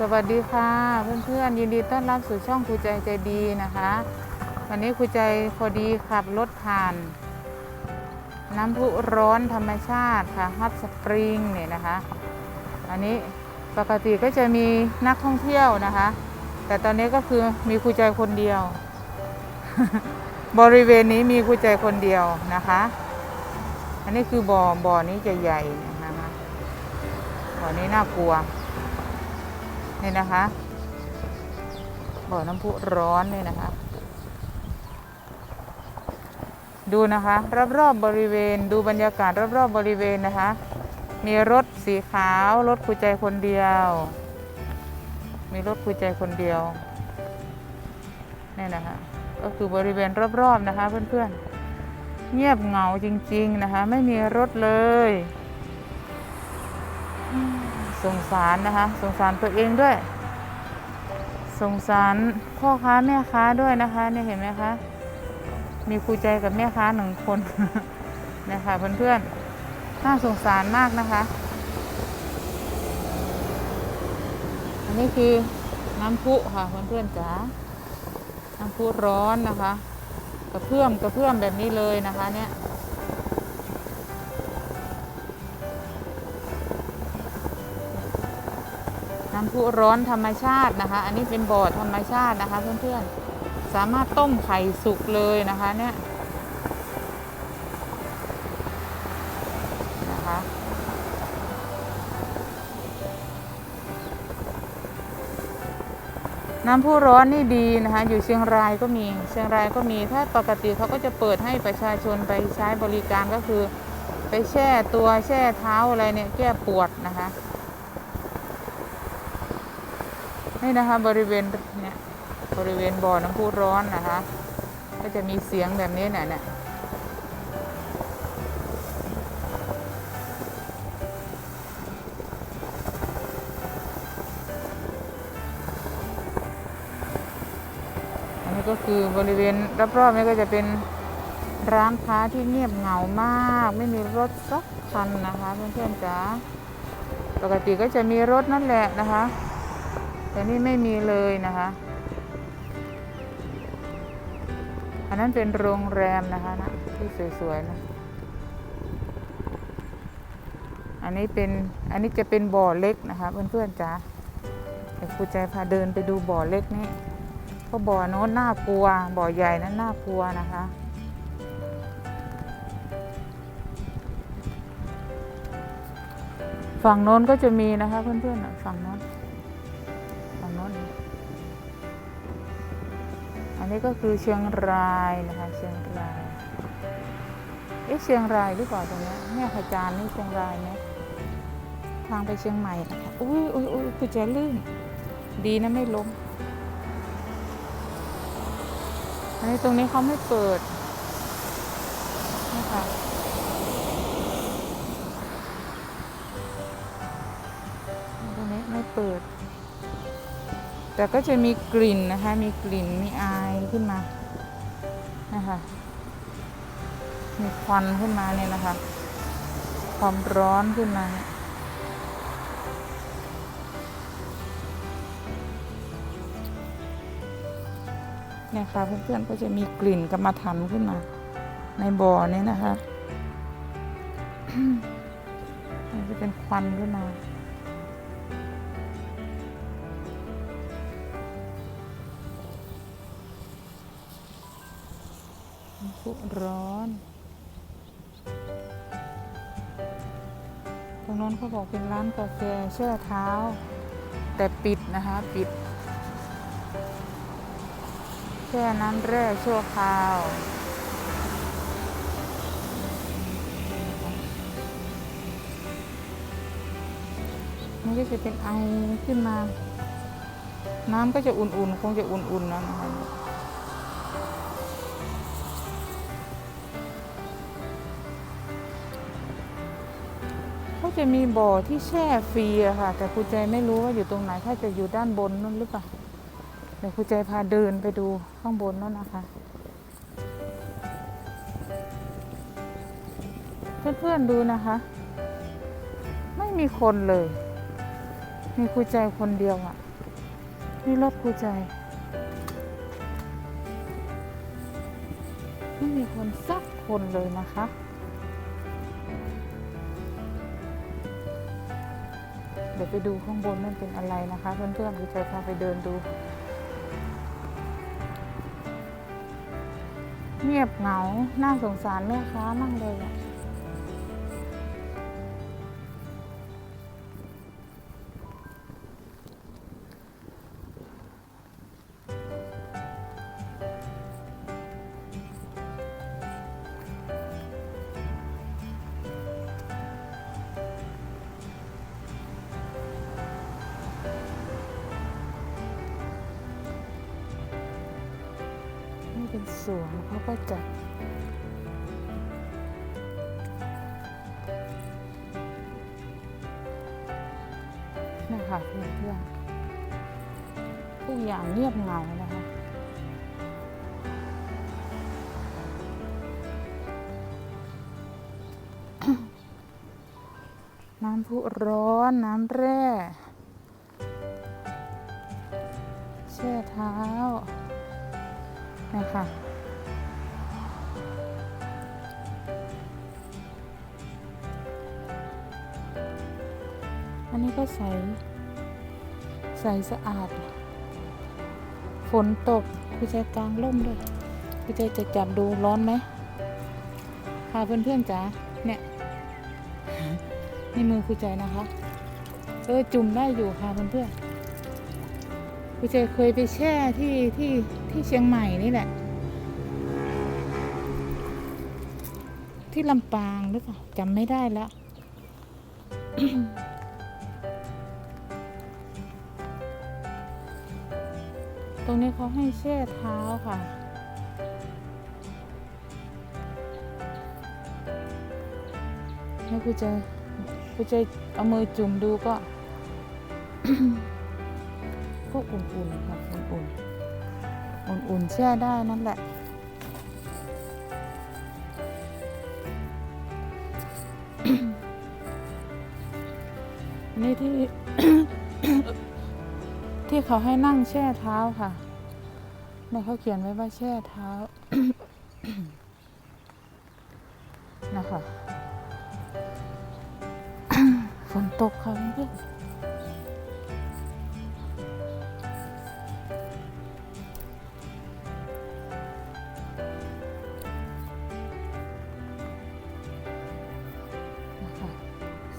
สวัสดีค่ะเพื่อนๆยินดีต้อนรับสู่ช่องครูใจใจดีนะคะ วันนี้ครูใจพอดีขับรถผ่าน น้ำพุร้อนธรรมชาติค่ะฮอตสปริงเนี่ยนะคะ อันนี้ปกติก็จะมีนักท่องเที่ยวนะคะ แต่ตอนนี้ก็คือมีครูใจคนเดียว บริเวณนี้มีครูใจคนเดียวนะคะ อันนี้คือบ่อบ่อนี้จะใหญ่นะคะบ่อนี้น่ากลัว นี่นะคะบ่อน้ำพุร้อนนี่นะคะ ดูนะคะรอบๆบบริเวณ ดูบรรยากาศรอบๆบบริเวณนะคะ มีรถสีขาวรถคุยใจคนเดียว มีรถคุยใจคนเดียวนี่นะคะก็คือบริเวณรอบๆนะคะเพื่อนๆเงียบเหงาจริงๆนะคะ ไม่มีรถเลย สงสารนะคะ สงสารตัวเองด้วย สงสารพ่อค้าแม่ค้าด้วยนะคะ เนี่ยเห็นไหมคะมีครูใจกับแม่ค้าหนึ่งคนนะคะเพื่อนๆน่าสงสารมากนะคะ อันนี้คือน้ำพุค่ะเพื่อนๆจ๋าน้ำพุร้อนนะคะ กระเพื่อมกระเพื่อมแบบนี้เลยนะคะ เนี่ย น้ำพุร้อนธรรมชาตินะคะ อันนี้เป็นบ่อธรรมชาตินะคะเพื่อนๆ สามารถต้มไข่สุกเลยนะคะเนี่ยนะคะน้ำพุร้อนนี่ดีนะคะ อยู่เชียงรายก็มี เชียงรายก็มี ถ้าปกติเขาก็จะเปิดให้ประชาชนไปใช้บริการก็คือ ไปแช่ตัวแช่เท้าอะไรเนี่ยแก้ปวดนะคะ นี่นะคะบริเวณเนี่ยบริเวณบ่อน้ำพุร้อนนะคะ ก็จะมีเสียงแบบนี้น่ะเนี่ยอันนี้ก็คือบริเวณรอบๆนี้ก็จะเป็นร้านค้าที่เงียบเหงามาก ไม่มีรถสักคันนะคะเพื่อนๆจ๋าปกติก็จะมีรถนั่นแหละนะคะ แต่นี่ไม่มีเลยนะคะ อันนั้นเป็นโรงแรมนะคะนะที่สวยๆนะ อันนี้เป็นอันนี้จะเป็นบ่อเล็กนะคะเพื่อนๆจ๋าเดี๋ยวครูใจพาเดินไปดูบ่อเล็กนี่เพราะบ่อโน้นน่ากลัว บ่อใหญ่นั้นน่ากลัวนะคะฝั่งโน้นก็จะมีนะคะเพื่อนๆฝั่งโน้น อันนี้ก็คือเชียงรายนะคะเชียงรายเอ๊ะเชียงรายหรือเปล่าตรงเนี้ยแม่ขจานนี่เชียงรายไหมทางไปเชียงใหม่นะคะอุ้ยอุ้ยอุ้ยคือจะลื่นดีนะไม่ล้มอันนี้ตรงนี้เขาไม่เปิดนะคะตรงนี้ไม่เปิด แต่ก็จะมีกลิ่นนะคะ มีกลิ่น มีอายขึ้นมา นะคะ มีควันขึ้นมาเนี่ยนะคะ ความร้อนขึ้นมาเนี่ยค่ะเพื่อนๆก็จะมีกลิ่นกรรมฐานขึ้นมา ในบ่อนี้นะคะ มันจะเป็นควันขึ้นมา พุร้อนตรงนั้นเขาบอกเป็นร้านกาแฟแช่เท้า แต่ปิดนะคะปิด แช่น้ำแร่ชั่วคราวนี่ก็จะเป็นไอขึ้นมา น้ำก็จะอุ่นๆ คงจะอุ่นๆนะนะคะ เขาจะมีบ่อที่แช่ฟรีอะค่ะ แต่ครูใจไม่รู้ว่าอยู่ตรงไหนถ้าจะอยู่ด้านบนนั่นหรือเปล่าเดี๋ยวครูใจพาเดินไปดูข้างบนนั่นนะคะ เพื่อนๆดูนะคะ ไม่มีคนเลย มีครูใจคนเดียวอะนี่รถครูใจ ไม่มีคนสักคนเลยนะคะ เดี๋ยวไปดูข้างบนมันเป็นอะไรนะคะ เพื่อนๆครูใจพาไปเดินดู เงียบเหงา น่าสงสารแม่ค้ามั่งเลยอะ สวนเขาก็จัดนะคะเพื่อนๆทุกอย่างเงียบเหงานะคะน้ำพุร้อนน้ำแร่แช่เท้านะคะ อันนี้ก็ใส ใสสะอาด ฝนตกคุณใจกลางร่มด้วยคุณใจจะจับดูร้อนไหมพาเพื่อนๆจ๋าเนี่ยนี่มือคุณใจนะคะ เออจุ่มได้อยู่ค่ะเพื่อนๆคุณใจเคยไปแช่ที่ที่ที่เชียงใหม่นี่แหละที่ลำปางหรือเปล่าจำไม่ได้แล้ว ตรงนี้เขาให้แช่เท้าค่ะ ให้กูจะกูจะเอามือจุ่มดูก็ก็อุ่นๆค่ะอุ่นๆอุ่นๆแช่ได้นั่นแหละนี่ที่ ที่เขาให้นั่งแช่เท้าค่ะเนี่ยเขาเขียนไว้ว่าแช่เท้านะคะฝนตกค่ะเพื่อน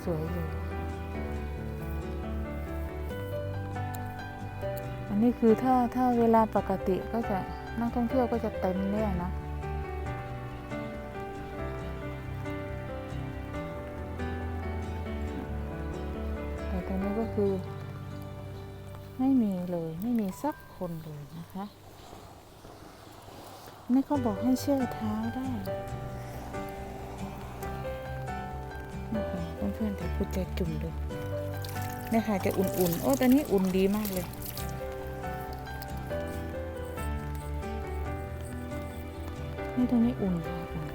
สวยอยู่ นนี้คือถ้าถ้าเวลาปกติก็จะนักท่องเที่ยวก็จะเต็มเนี่ยนะแต่ตอนนี้ก็คือ ไม่มีเลยไม่มีสักคนเลยนะคะนี่เขาบอกให้เชื่อเท้าได้เพื่อนๆเดี๋ยวคุณจะจุ่มดูเนี่ยค่ะจะอุ่นๆ โอ้ตอนนี้อุ่นดีมากเลย ตรงนี้อุ่นค่ะอุ่น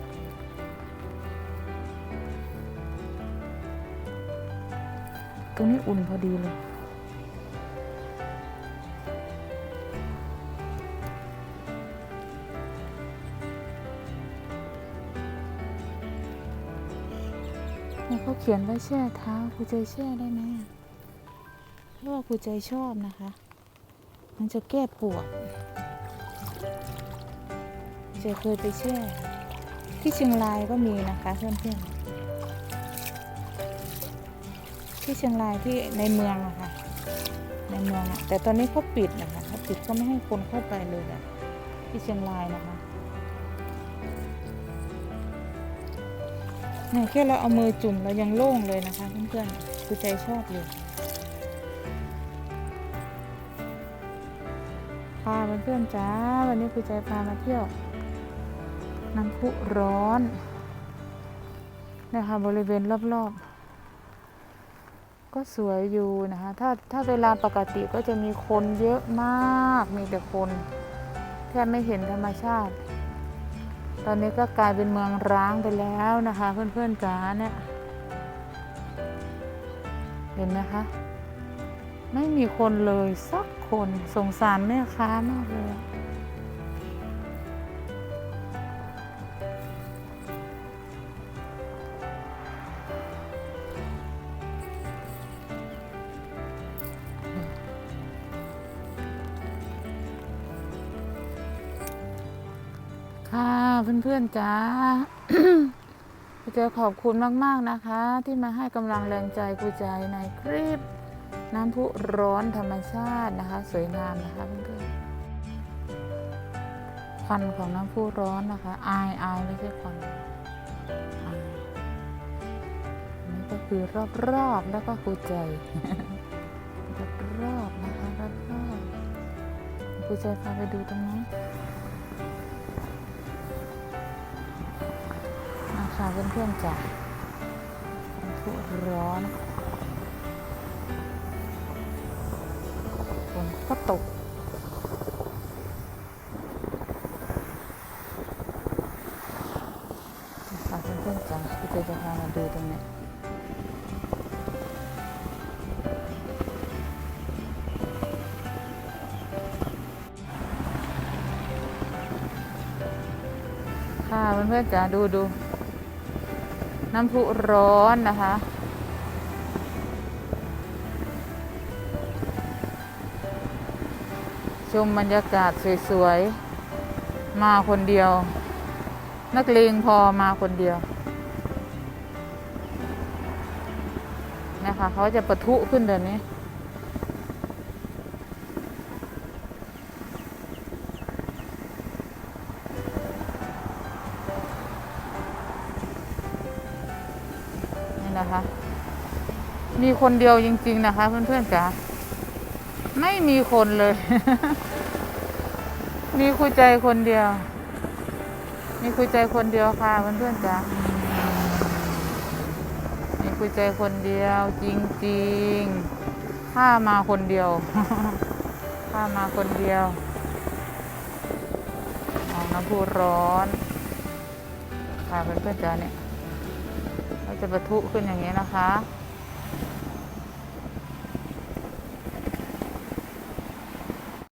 ตรงนี้อุ่นพอดีเลยเนี่ยเขาเขียนไว้แช่เท้าครูใจแช่ได้ไหมเพราะว่าครูใจชอบนะคะ มันจะแก้ปวด เจเคยไปแช่ที่เชียงรายก็มีนะคะเพื่อนๆที่เชียงรายที่ในเมืองอะค่ะ ในเมืองอะแต่ตอนนี้เขาปิดนะคะเขาปิดก็ไม่ให้คนเข้าไปเลยอะที่เชียงรายนะคะเนี่ยแค่เราเอามือจุ่มเรายังโล่งเลยนะคะเพื่อนๆคือใจชอบอยู่ค่ะเพื่อนๆจ้าวันนี้คือใจพามาเที่ยว น้ำพุร้อนนะคะบริเวณรอบๆ ก็สวยอยู่นะคะถ้าถ้าเวลาปกติก็จะมีคนเยอะมากมีแต่คนแทบไม่เห็นธรรมชาติ ตอนนี้ก็กลายเป็นเมืองร้างไปแล้วนะคะ เพื่อนๆจ๋าเนี่ยเห็นไหมคะไม่มีคนเลยสักคนสงสารแม่ค้ามากเลย เพื่อนๆจ้าครูใจขอบคุณมากๆนะคะ ที่มาให้กำลังแรงใจครูใจในคลิป น้ำพุร้อนธรรมชาตินะคะ สวยงามนะคะเพื่อนๆควันของน้ำพุร้อนนะคะ อายอายไม่ใช่ควันนี่ก็คือรอบๆแล้วก็ครูใจรอบๆนะคะรอบๆครูใจพาไปดูตรงนี้ ค่ะเพื่อนๆจ้ะน้ำพุร้อนฝนก็ตกค่ะเพื่อนๆจ้ะพี่เจจะพามาดูตรงนี้ค่ะเพื่อนๆจ้ะดูดู น้ำพุร้อนนะคะ ชมบรรยากาศสวยๆ มาคนเดียว นักเลงพอมาคนเดียว นะคะเขาจะประทุขึ้นเดี๋ยวนี้ นะคะ มีคนเดียวจริง ๆ นะคะ เพื่อนๆจ๋าไม่มีคนเลย มีคุยใจคนเดียว มีคุยใจคนเดียวค่ะเพื่อนๆจ้ะมีคุยใจคนเดียว จริงๆข้ามาคนเดียวข้ามาคนเดียวมอน้ำพุร้อนค่ะเพื่อนๆจ้ะเนี่ย จะประทุขึ้นอย่างนี้นะคะ